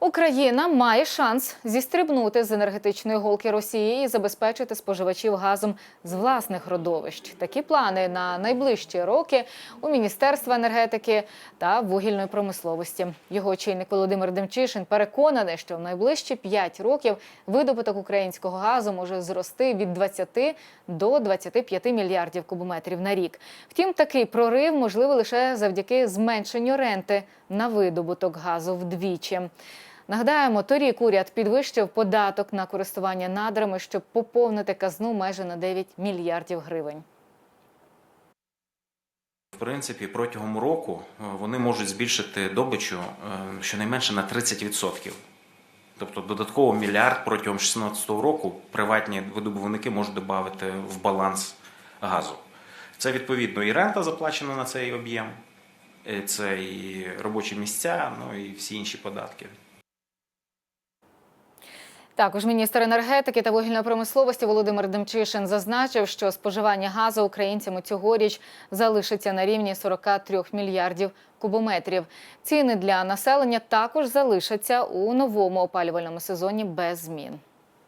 Україна має шанс зістрибнути з енергетичної голки Росії і забезпечити споживачів газом з власних родовищ. Такі плани на найближчі роки у Міністерства енергетики та вугільної промисловості. Його очільник Володимир Демчишин переконаний, що в найближчі 5 років видобуток українського газу може зрости від 20 до 25 мільярдів кубометрів на рік. Втім, такий прорив можливий лише завдяки зменшенню ренти на видобуток газу вдвічі. Нагадаємо, торік уряд підвищив податок на користування надрами, щоб поповнити казну майже на 9 мільярдів гривень. В принципі, протягом року е, вони можуть збільшити добичу е, щонайменше на 30%. Тобто додатково мільярд протягом 2016 року приватні видобувники можуть додати в баланс газу. Це відповідно і рента заплачена на цей об'єм, е, це і робочі місця, ну і всі інші податки. Також міністр енергетики та вугільної промисловості Володимир Демчишин зазначив, що споживання газу українцями цьогоріч залишиться на рівні 43 мільярдів кубометрів. Ціни для населення також залишаться у новому опалювальному сезоні без змін.